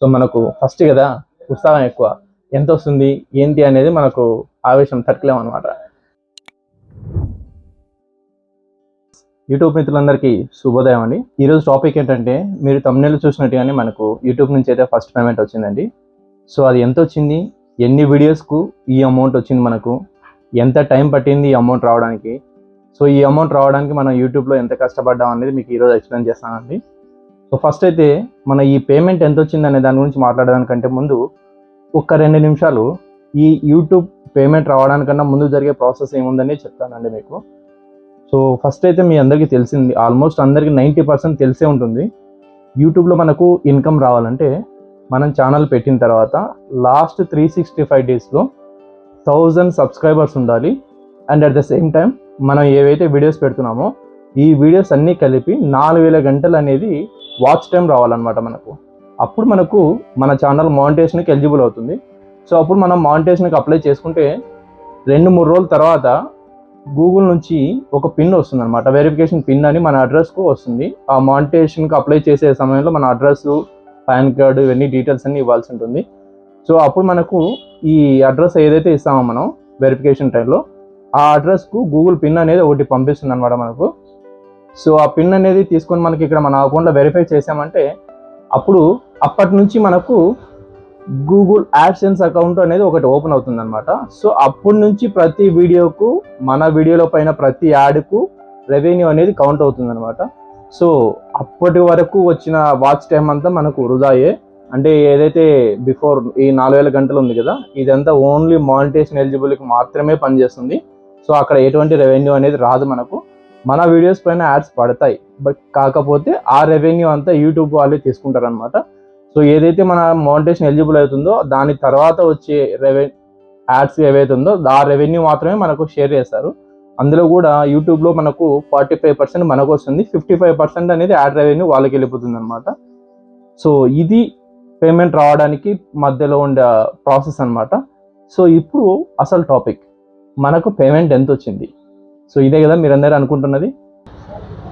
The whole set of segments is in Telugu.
సో మనకు ఫస్ట్ కదా ఉత్సాహం ఎక్కువ. ఎంత వస్తుంది ఏంటి అనేది మనకు ఆవేశం తట్టలేము అనమాట యూట్యూబ్ మిత్రులందరికీ శుభోదయం అండి. ఈరోజు టాపిక్ ఏంటంటే మీరు తమిళ చూసినట్టుగానే మనకు యూట్యూబ్ నుంచి అయితే ఫస్ట్ పేమెంట్ వచ్చిందండి. సో అది ఎంత వచ్చింది ఎన్ని వీడియోస్కు ఈ అమౌంట్ వచ్చింది మనకు ఎంత టైం పట్టింది ఈ అమౌంట్ రావడానికి. సో ఈ అమౌంట్ రావడానికి మనం యూట్యూబ్లో ఎంత కష్టపడ్డాం అనేది మీకు ఈరోజు ఎక్స్ప్లెయిన్ చేస్తానండి. సో ఫస్ట్ అయితే మన ఈ పేమెంట్ ఎంత వచ్చింది అనే దాని గురించి మాట్లాడడానికంటే ముందు ఒక రెండు నిమిషాలు ఈ యూట్యూబ్ పేమెంట్ రావడానికన్నా ముందు జరిగే ప్రాసెస్ ఏముందని చెప్తానండి మీకు. సో ఫస్ట్ అయితే మీ అందరికీ తెలిసింది ఆల్మోస్ట్ అందరికీ నైంటీ పర్సెంట్ తెలిసే ఉంటుంది. యూట్యూబ్లో మనకు ఇన్కమ్ రావాలంటే మనం ఛానల్ పెట్టిన తర్వాత లాస్ట్ త్రీ సిక్స్టీ ఫైవ్ డేస్లో థౌజండ్ సబ్స్క్రైబర్స్ ఉండాలి. And at the same time మనం ఏవైతే వీడియోస్ పెడుతున్నామో ఈ వీడియోస్ అన్నీ కలిపి నాలుగు వేల గంటలు అనేది వాచ్ టైం రావాలన్నమాట మనకు. అప్పుడు మనకు మన ఛానల్ మానిటేషన్కి ఎలిజిబుల్ అవుతుంది. సో అప్పుడు మనం మానిటేషన్కి అప్లై చేసుకుంటే రెండు మూడు రోజుల తర్వాత గూగుల్ నుంచి ఒక పిన్ వస్తుంది అనమాట వెరిఫికేషన్ పిన్ అని మన అడ్రస్కు వస్తుంది. ఆ మానిటేషన్కి అప్లై చేసే సమయంలో మన అడ్రస్ పాన్ కార్డు ఇవన్నీ డీటెయిల్స్ అన్నీ ఇవ్వాల్సి ఉంటుంది. సో అప్పుడు మనకు ఈ అడ్రస్ ఏదైతే ఇస్తామో మనం వెరిఫికేషన్ టైంలో ఆ అడ్రస్కు గూగుల్ పిన్ అనేది ఒకటి పంపిస్తుంది అనమాట మనకు. సో ఆ పిన్ అనేది తీసుకొని మనకి ఇక్కడ మన అకౌంట్లో వెరిఫై చేసామంటే అప్పుడు అప్పటి నుంచి మనకు గూగుల్ యాడ్సెన్స్ అకౌంట్ అనేది ఒకటి ఓపెన్ అవుతుంది అనమాట సో అప్పటి నుంచి ప్రతి వీడియోకు మన వీడియోలో పైన ప్రతి యాడ్కు రెవెన్యూ అనేది కౌంట్ అవుతుంది అనమాట సో అప్పటి వరకు వచ్చిన వాచ్ టైం అంతా మనకు వృధాయే. అంటే ఏదైతే బిఫోర్ ఈ నాలుగు వేల గంటలు ఉంది కదా ఇదంతా ఓన్లీ మానిటేషన్ ఎలిజిబుల్కి మాత్రమే పనిచేస్తుంది. సో అక్కడ ఎటువంటి రెవెన్యూ అనేది రాదు మనకు. మన వీడియోస్ పైన యాడ్స్ పడతాయి. బట్ కాకపోతే ఆ రెవెన్యూ అంతా యూట్యూబ్ వాళ్ళే తీసుకుంటారు అనమాట సో ఏదైతే మన మౌంటేషన్ ఎలిజిబుల్ అవుతుందో దాని తర్వాత వచ్చే రెవెన్ యాడ్స్ ఏవైతుందో ఉందో ఆ రెవెన్యూ మాత్రమే మనకు షేర్ చేస్తారు. అందులో కూడా యూట్యూబ్లో మనకు ఫార్టీ ఫైవ్ పర్సెంట్ మనకు వస్తుంది. ఫిఫ్టీ ఫైవ్ పర్సెంట్ అనేది యాడ్ రెవెన్యూ వాళ్ళకి వెళ్ళిపోతుంది అనమాట సో ఇది పేమెంట్ రావడానికి మధ్యలో ఉండే ప్రాసెస్ అనమాట సో ఇప్పుడు అసలు టాపిక్ మనకు పేమెంట్ ఎంత వచ్చింది సో ఇదే కదా మీరందరూ అనుకుంటున్నది?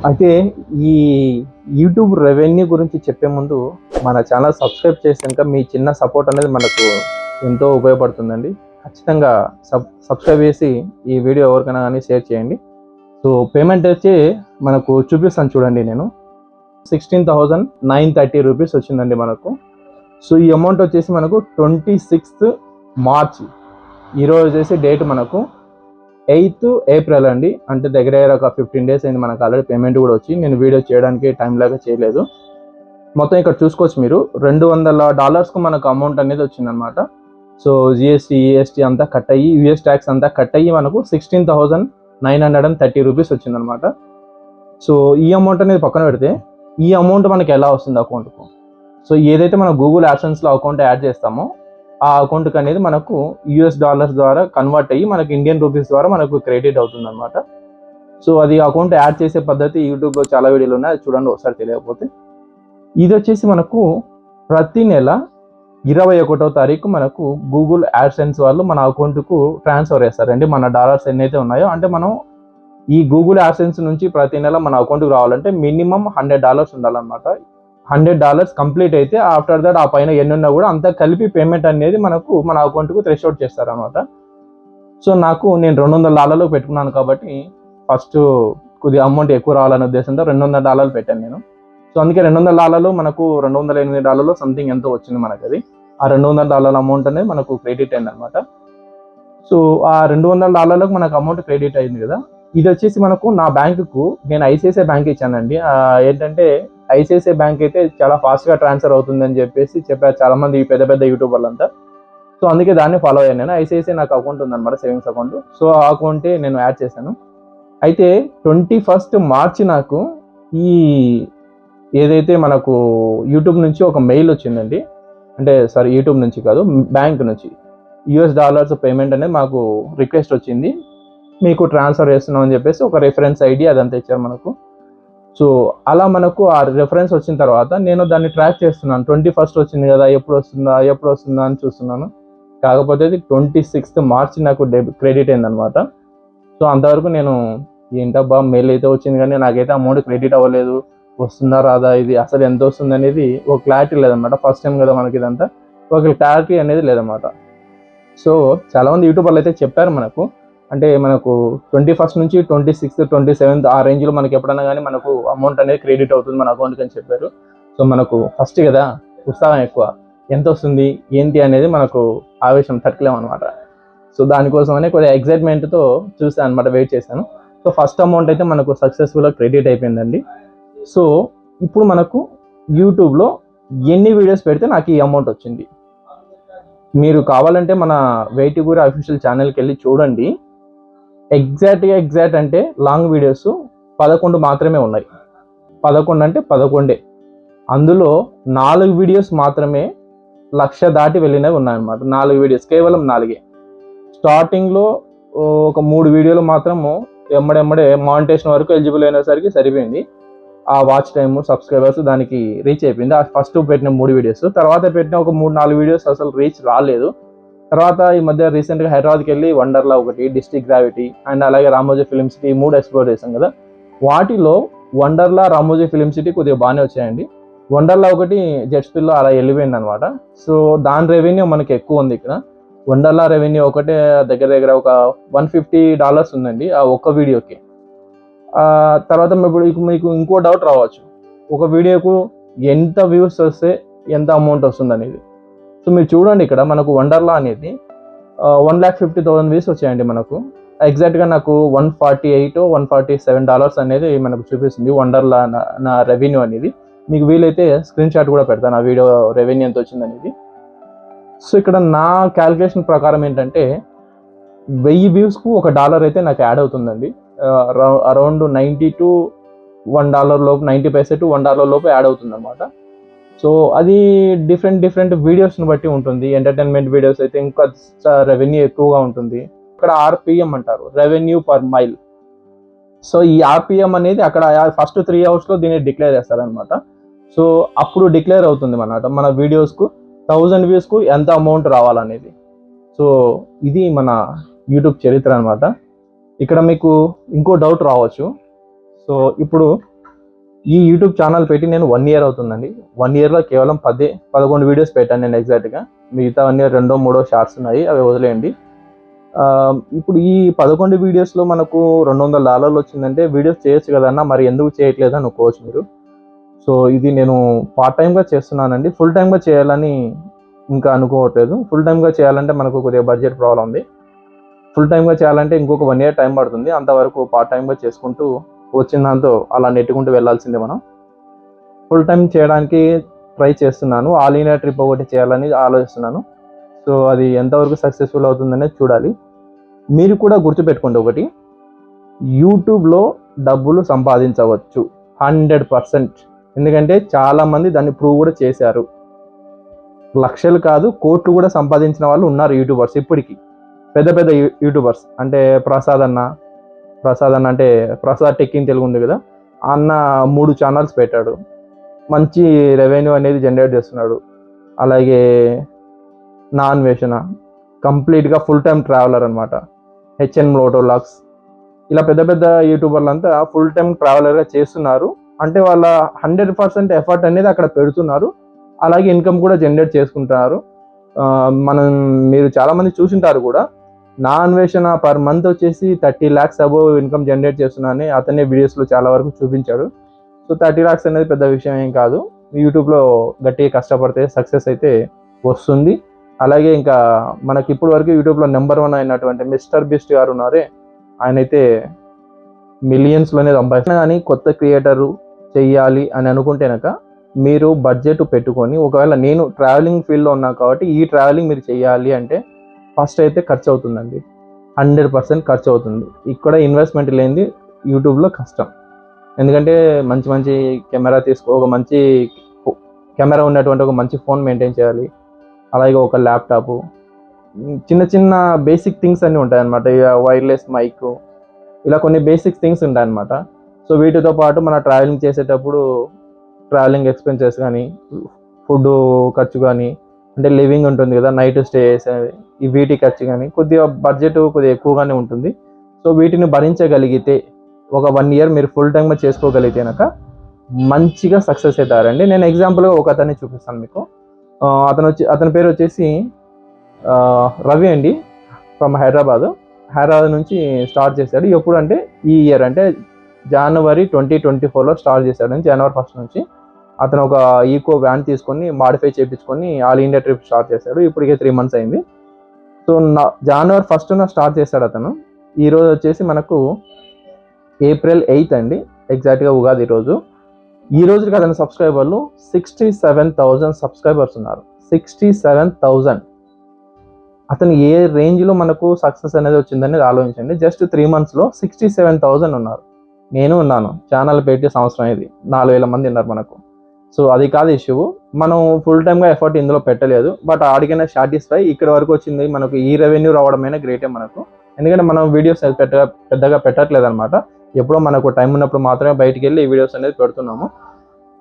అయితే ఈ యూట్యూబ్ రెవెన్యూ గురించి చెప్పే ముందు మన ఛానల్ సబ్స్క్రైబ్ చేసాక మీ చిన్న సపోర్ట్ అనేది మనకు ఎంతో ఉపయోగపడుతుందండి. ఖచ్చితంగా సబ్ సబ్స్క్రైబ్ చేసి ఈ వీడియో ఎవరికైనా కానీ షేర్ చేయండి. సో పేమెంట్ వచ్చి మనకు చూపిస్తాను చూడండి నేను. Sixteen thousand nine thirty rupees వచ్చిందండి మనకు. సో ఈ అమౌంట్ వచ్చేసి మనకు ట్వంటీ సిక్స్త్ మార్చ్ ఈరోజు వచ్చేసి డేట్ మనకు ఎయిత్ ఏప్రిల్ అండి. అంటే దగ్గర దగ్గర ఒక ఫిఫ్టీన్ డేస్ అయింది మనకు ఆల్రెడీ పేమెంట్ కూడా వచ్చి. నేను వీడియో చేయడానికి టైం లాగా చేయలేదు. మొత్తం ఇక్కడ చూసుకోవచ్చు మీరు. రెండు వందల డాలర్స్కు మనకు అమౌంట్ అనేది వచ్చిందనమాట సో జిఎస్టీ ఈఎస్టీ అంతా కట్ అయ్యి యూఎస్ ట్యాక్స్ అంతా కట్ అయ్యి మనకు sixteen thousand nine hundred and thirty rupees వచ్చిందనమాట సో ఈ అమౌంట్ అనేది పక్కన పెడితే ఈ అమౌంట్ మనకి ఎలా వస్తుంది అకౌంట్కు సో ఏదైతే మనం గూగుల్ యాడ్సెన్స్లో అకౌంట్ యాడ్ చేస్తామో ఆ అకౌంట్కి అనేది మనకు యూఎస్ డాలర్స్ ద్వారా కన్వర్ట్ అయ్యి మనకు ఇండియన్ రూపీస్ ద్వారా మనకు క్రెడిట్ అవుతుంది అనమాట సో అది అకౌంట్ యాడ్ చేసే పద్ధతి యూట్యూబ్లో చాలా వీడియోలు ఉన్నాయి అది చూడండి ఒకసారి తెలియకపోతే. ఇది వచ్చేసి మనకు ప్రతి నెల ఇరవై ఒకటో తారీఖు మనకు గూగుల్ యాడ్సెన్స్ వాళ్ళు మన అకౌంట్కు ట్రాన్స్ఫర్ చేస్తారండి మన డాలర్స్ ఎన్నైతే ఉన్నాయో అంటే మనం ఈ గూగుల్ యాడ్సెన్స్ నుంచి ప్రతి నెల మన అకౌంట్కి రావాలంటే మినిమం హండ్రెడ్ డాలర్స్ ఉండాలన్నమాట. హండ్రెడ్ డాలర్స్ కంప్లీట్ అయితే ఆఫ్టర్ దట్ ఆ పైన ఎన్ని ఉన్నా కూడా అంతా కలిపి పేమెంట్ అనేది మనకు మన అకౌంట్కు థ్రెష్ అవుట్ చేస్తారనమాట సో నాకు నేను రెండు వందల డాలర్లు పెట్టుకున్నాను కాబట్టి ఫస్ట్ కొద్దిగా అమౌంట్ ఎక్కువ రావాలనే ఉద్దేశంతో రెండు వందల డాలర్లు పెట్టాను నేను. సో అందుకే రెండు వందల డాలర్లు మనకు రెండు వందల ఎనిమిది డాలర్లు సంథింగ్ ఎంతో వచ్చింది మనకు అది ఆ రెండు వందల డాలర్ల అమౌంట్ అనేది మనకు క్రెడిట్ అయింది అనమాట సో ఆ రెండు వందల డాలర్లకు మనకు అమౌంట్ క్రెడిట్ అయింది కదా. ఇది వచ్చేసి మనకు నా బ్యాంకుకు నేను ఐసిఐసిఐ బ్యాంక్ ఇచ్చానండి. ఏంటంటే ఐసిఐసిఐ బ్యాంక్ అయితే చాలా ఫాస్ట్గా ట్రాన్స్ఫర్ అవుతుందని చెప్పేసి చెప్పారు చాలా మంది పెద్ద పెద్ద యూట్యూబర్లు అంతా. సో అందుకే దాన్ని ఫాలో అయ్యాను నేను. ఐసిఐసిఐ నాకు అకౌంట్ ఉందన్నమాట సేవింగ్స్ అకౌంట్ సో ఆ అకౌంటే నేను యాడ్ చేశాను. అయితే ట్వంటీ ఫస్ట్ మార్చి నాకు ఈ ఏదైతే మనకు యూట్యూబ్ నుంచి ఒక మెయిల్ వచ్చిందండి. అంటే సారీ యూట్యూబ్ నుంచి కాదు బ్యాంక్ నుంచి. యుఎస్ డాలర్స్ పేమెంట్ అనేది మాకు రిక్వెస్ట్ వచ్చింది. మీకు ట్రాన్స్ఫర్ చేస్తున్నాం అని చెప్పేసి ఒక రెఫరెన్స్ ఐడి అదంతా ఇచ్చారు మనకు. సో అలా మనకు ఆ రెఫరెన్స్ వచ్చిన తర్వాత నేను దాన్ని ట్రాక్ చేస్తున్నాను. ట్వంటీ ఫస్ట్ వచ్చింది కదా ఎప్పుడు వస్తుందా ఎప్పుడు వస్తుందా అని చూస్తున్నాను. కాకపోతే ట్వంటీ సిక్స్త్ మార్చి నాకు డెబిట్ క్రెడిట్ అయిందనమాట సో అంతవరకు నేను ఏంటబ్బా మెయిల్ అయితే వచ్చింది కానీ నాకైతే అమౌంట్ క్రెడిట్ అవ్వలేదు. వస్తుందా రాదా ఇది అసలు ఎంత వస్తుంది అనేది ఒక క్లారిటీ లేదనమాట ఫస్ట్ టైం కదా మనకి ఇదంతా. ఒక క్లారిటీ అనేది లేదనమాట సో చాలామంది యూట్యూబర్లు అయితే చెప్పారు మనకు. అంటే మనకు ట్వంటీ ఫస్ట్ నుంచి ట్వంటీ సిక్స్త్ ట్వంటీ సెవెంత్ ఆ రేంజ్లో మనకి ఎప్పుడైనా కానీ మనకు అమౌంట్ అనేది క్రెడిట్ అవుతుంది మన అకౌంట్కి అని చెప్పారు. సో మనకు ఫస్ట్ కదా ఉత్సాహం ఎక్కువ. ఎంత వస్తుంది ఏంటి అనేది మనకు ఆవేశం తట్టలేము అనమాట సో దానికోసమనే కొద్దిగా ఎగ్జైట్మెంట్తో చూసాను అనమాట వెయిట్ చేశాను. సో ఫస్ట్ అమౌంట్ అయితే మనకు సక్సెస్ఫుల్గా క్రెడిట్ అయిపోయిందండి. సో ఇప్పుడు మనకు యూట్యూబ్లో ఎన్ని వీడియోస్ పెడితే నాకు ఈ అమౌంట్ వచ్చింది. మీరు కావాలంటే మన వెయిట్ కూడా అఫీషియల్ ఛానల్కి వెళ్ళి చూడండి. ఎగ్జాక్ట్గా ఎగ్జాక్ట్ అంటే లాంగ్ వీడియోస్ పదకొండు మాత్రమే ఉన్నాయి. పదకొండు అంటే పదకొండే. అందులో నాలుగు వీడియోస్ మాత్రమే లక్ష దాటి వెళ్ళినవి ఉన్నాయన్నమాట. నాలుగు వీడియోస్ కేవలం నాలుగే. స్టార్టింగ్లో ఒక మూడు వీడియోలు మాత్రము ఎమ్మడెమ్మడే మానిటేషన్ వరకు ఎలిజిబుల్ అయినసరికి సరిపోయింది. ఆ వాచ్ టైము సబ్స్క్రైబర్స్ దానికి రీచ్ అయిపోయింది. ఆ ఫస్ట్ పెట్టిన మూడు వీడియోస్ తర్వాత పెట్టిన ఒక మూడు నాలుగు వీడియోస్ అసలు రీచ్ రాలేదు. తర్వాత ఈ మధ్య రీసెంట్గా హైదరాబాద్కి వెళ్ళి వండర్లా ఒకటి డిస్ట్రిక్ట్ గ్రావిటీ అండ్ అలాగే రామోజీ ఫిలిం సిటీ మూడు ఎక్స్ప్లోర్ చేశాం కదా. వాటిలో వండర్లా రామోజీ ఫిలిం సిటీ కొద్దిగా బాగానే వచ్చాయండి. వండర్లా ఒకటి జెట్ స్పీడ్లో అలా వెళ్ళిపోయింది అనమాట సో దాని రెవెన్యూ మనకి ఎక్కువ ఉంది ఇక్కడ. వండర్లా రెవెన్యూ ఒకటే దగ్గర దగ్గర ఒక వన్ ఫిఫ్టీ డాలర్స్ ఉందండి ఆ ఒక్క వీడియోకి. తర్వాత ఇప్పుడు మీకు- మీకు ఇంకో డౌట్ రావచ్చు. ఒక వీడియోకు ఎంత వ్యూస్ వస్తే ఎంత అమౌంట్ వస్తుంది అనేది సో మీరు చూడండి ఇక్కడ మనకు వండర్లా అనేది one lakh fifty thousand views వచ్చాయండి మనకు. ఎగ్జాక్ట్గా నాకు one forty eight one forty seven dollars అనేది మనకు చూపిస్తుంది వండర్లా నా- రెవెన్యూ అనేది. మీకు వీలైతే స్క్రీన్ షాట్ కూడా పెడతాను ఆ వీడియో రెవెన్యూ ఎంత వచ్చింది అనేది. సో ఇక్కడ నా క్యాలిక్యులేషన్ ప్రకారం ఏంటంటే వెయ్యి వ్యూస్కు ఒక డాలర్ అయితే నాకు యాడ్ అవుతుందండి. Around ninety to one dollar లోపు ninety paise to one dollar లోపు యాడ్ అవుతుంది అనమాట సో అది డిఫరెంట్ డిఫరెంట్ వీడియోస్ని బట్టి ఉంటుంది. ఎంటర్టైన్మెంట్ వీడియోస్ అయితే ఇంకా రెవెన్యూ ఎక్కువగా ఉంటుంది. ఇక్కడ ఆర్పిఎం అంటారు. రెవెన్యూ పర్ మైల్ సో ఈ ఆర్పిఎం అనేది అక్కడ ఫస్ట్ త్రీ అవర్స్లో దీన్ని డిక్లేర్ చేస్తారనమాట సో అప్పుడు డిక్లేర్ అవుతుంది అన్నమాట. మన వీడియోస్కు థౌజండ్ వ్యూస్కు ఎంత అమౌంట్ రావాలనేది. సో ఇది మన యూట్యూబ్ చరిత్ర అనమాట ఇక్కడ మీకు ఇంకో డౌట్ రావచ్చు. సో ఇప్పుడు ఈ యూట్యూబ్ ఛానల్ పెట్టి నేను వన్ ఇయర్ అవుతుందండి. వన్ ఇయర్లో కేవలం పది పదకొండు వీడియోస్ పెట్టాను నేను ఎగ్జాక్ట్గా మిగతా వన్ ఇయర్ రెండో మూడో షార్ట్స్ ఉన్నాయి అవి వదిలేయండి. ఇప్పుడు ఈ పదకొండు వీడియోస్లో మనకు రెండు వందల డాలర్లు వచ్చిందంటే వీడియోస్ చేయొచ్చు కదన్నా మరి ఎందుకు చేయట్లేదు అనుకోవచ్చు మీరు. సో ఇది నేను పార్ట్ టైంగా చేస్తున్నానండి. ఫుల్ టైంగా చేయాలని ఇంకా అనుకోవట్లేదు. ఫుల్ టైంగా చేయాలంటే మనకు కొద్దిగా బడ్జెట్ ప్రాబ్లం ఉంది. ఫుల్ టైంగా చేయాలంటే ఇంకొక వన్ ఇయర్ టైం పడుతుంది. అంతవరకు పార్ట్ టైంగా చేసుకుంటూ వచ్చిన దాంతో అలా నెట్టుకుంటూ వెళ్ళాల్సిందే మనం. ఫుల్ టైం చేయడానికి ట్రై చేస్తున్నాను. ఆల్ ఇండియా ట్రిప్ ఒకటి చేయాలని ఆలోచిస్తున్నాను. సో అది ఎంతవరకు సక్సెస్ఫుల్ అవుతుందనేది చూడాలి. మీరు కూడా గుర్తుపెట్టుకోండి ఒకటి. యూట్యూబ్లో డబ్బులు సంపాదించవచ్చు. హండ్రెడ్ పర్సెంట్ ఎందుకంటే చాలామంది దాన్ని ప్రూవ్ కూడా చేశారు. లక్షలు కాదు కోట్లు కూడా సంపాదించిన వాళ్ళు ఉన్నారు యూట్యూబర్స్ ఇప్పటికీ. పెద్ద పెద్ద యూట్యూబర్స్ అంటే ప్రసాద్ అన్న ప్రసాద్ అన్న అంటే ప్రసాద్ టెక్ ఇన్ తెలుగు ఉంది కదా ఆ అన్న మూడు ఛానల్స్ పెట్టాడు. మంచి రెవెన్యూ అనేది జనరేట్ చేస్తున్నాడు. అలాగే నా వేషణ కంప్లీట్గా ఫుల్ టైం ట్రావెలర్ అనమాట హెచ్ఎన్ మోటోలాగ్స్ ఇలా పెద్ద పెద్ద యూట్యూబర్లు అంతా ఫుల్ టైం ట్రావెలర్గా చేస్తున్నారు. అంటే వాళ్ళ హండ్రెడ్ పర్సెంట్ ఎఫర్ట్ అనేది అక్కడ పెడుతున్నారు. అలాగే ఇన్కమ్ కూడా జనరేట్ చేసుకుంటున్నారు. మనం మీరు చాలామంది చూసింటారు కూడా నా అన్వేషణ పర్ మంత్ వచ్చేసి thirty lakhs above income generate చేస్తున్నానని అతనే వీడియోస్లో చాలా వరకు చూపించాడు. సో థర్టీ ల్యాక్స్ అనేది పెద్ద విషయం ఏం కాదు. యూట్యూబ్లో గట్టిగా కష్టపడితే సక్సెస్ అయితే వస్తుంది. అలాగే ఇంకా మనకి ఇప్పటి వరకు యూట్యూబ్లో నెంబర్ వన్ అయినటువంటి మిస్టర్ బిస్ట్ గారు ఉన్నారే ఆయన అయితే మిలియన్స్లోనే సంపాదించిన కానీ కొత్త క్రియేటరు చెయ్యాలి అని అనుకుంటేనక మీరు బడ్జెట్ పెట్టుకొని ఒకవేళ నేను ట్రావెలింగ్ ఫీల్డ్లో ఉన్నా కాబట్టి ఈ ట్రావెలింగ్ మీరు చేయాలి అంటే ఫస్ట్ అయితే ఖర్చు అవుతుందండి హండ్రెడ్ పర్సెంట్ ఖర్చు అవుతుంది ఇక్కడ ఇన్వెస్ట్మెంట్ లేనిది యూట్యూబ్లో కష్టం. ఎందుకంటే మంచి మంచి కెమెరా తీసుకో ఒక మంచి కెమెరా ఉన్నటువంటి ఒక మంచి ఫోన్ మెయింటైన్ చేయాలి. అలాగే ఒక ల్యాప్టాప్. చిన్న చిన్న బేసిక్ థింగ్స్ అన్నీ ఉంటాయన్నమాట. ఇక వైర్లెస్ మైక్ ఇలా కొన్ని బేసిక్ థింగ్స్ ఉంటాయన్నమాట. సో వీటితో పాటు మన ట్రావెలింగ్ చేసేటప్పుడు ట్రావెలింగ్ ఎక్స్పెన్సెస్ కానీ ఫుడ్ ఖర్చు కానీ అంటే లివింగ్ ఉంటుంది కదా నైట్ స్టే చేసేది ఈ వీటి ఖర్చు కానీ కొద్దిగా బడ్జెట్ కొద్దిగా ఎక్కువగానే ఉంటుంది. సో వీటిని భరించగలిగితే ఒక వన్ ఇయర్ మీరు ఫుల్ టైమ్గా చేసుకోగలిగితే కనుక మంచిగా సక్సెస్ అవుతారండి నేను ఎగ్జాంపుల్గా ఒక అతన్ని చూపిస్తాను మీకు. అతను వచ్చి అతని పేరు వచ్చేసి రవి అండి ఫ్రమ్ హైదరాబాద్. హైదరాబాద్ నుంచి స్టార్ట్ చేశాడు. ఎప్పుడు అంటే ఈ ఇయర్ అంటే జనవరి ట్వంటీ ట్వంటీ ఫోర్లో స్టార్ట్ చేశాడు జనవరి ఫస్ట్ నుంచి. అతను ఒక ఈకో వ్యాన్ తీసుకొని మాడిఫై చేయించుకొని ఆల్ ఇండియా ట్రిప్ స్టార్ట్ చేశాడు. ఇప్పటికే త్రీ మంత్స్ అయింది. సో నా జనవరి ఫస్ట్న స్టార్ట్ చేశాడు అతను. ఈ రోజు వచ్చేసి మనకు ఏప్రిల్ ఎయిత్ అండి. ఎగ్జాక్ట్గా ఉగాది రోజు. ఈ రోజుకి అతని సబ్స్క్రైబర్లు సిక్స్టీ సెవెన్ థౌజండ్ సబ్స్క్రైబర్స్ ఉన్నారు. సిక్స్టీ సెవెన్ థౌజండ్ అతను ఏ రేంజ్లో మనకు సక్సెస్ అనేది వచ్చిందనేది ఆలోచించండి. జస్ట్ త్రీ మంత్స్లో సిక్స్టీ సెవెన్ థౌజండ్ ఉన్నారు. నేను ఉన్నాను. ఛానల్ పెట్టి సంవత్సరం ఇది. నాలుగు వేల మంది ఉన్నారు మనకు. సో అది కాదు ఇష్యూ మనం ఫుల్ టైమ్గా ఎఫర్ట్ ఇందులో పెట్టలేదు. బట్ ఆడికైనా సాటిస్ఫై ఇక్కడ వరకు వచ్చింది. మనకు ఈ రెవెన్యూ రావడమైనా గ్రేటే మనకు. ఎందుకంటే మనం వీడియోస్ పెద్దగా పెద్దగా పెట్టట్లేదు అనమాట ఎప్పుడో మనకు టైం ఉన్నప్పుడు మాత్రమే బయటికి వెళ్ళి ఈ వీడియోస్ అనేది పెడుతున్నాము.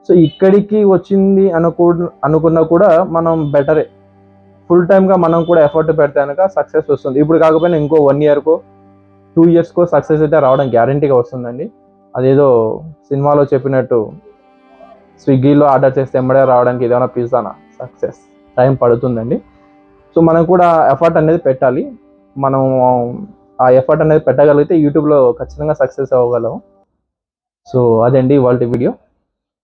సో ఇక్కడికి వచ్చింది అనుకు అనుకున్నా కూడా మనం బెటరే ఫుల్ టైమ్గా మనం కూడా ఎఫర్ట్ పెడితే కనుక సక్సెస్ వస్తుంది. ఇప్పుడు కాకపోయినా ఇంకో వన్ ఇయర్కో టూ ఇయర్స్కో సక్సెస్ అయితే రావడం గ్యారంటీగా వస్తుందండి. అదేదో సినిమాలో చెప్పినట్టు స్విగ్గీలో ఆర్డర్ చేస్తే ఎంబడే రావడానికి ఏదైనా పిజ్జానా? సక్సెస్. టైం పడుతుందండి. సో మనం కూడా ఎఫర్ట్ అనేది పెట్టాలి. మనం ఆ ఎఫర్ట్ అనేది పెట్టగలిగితే యూట్యూబ్లో ఖచ్చితంగా సక్సెస్ అవ్వగలం. సో అదండి వాళ్ళ వీడియో.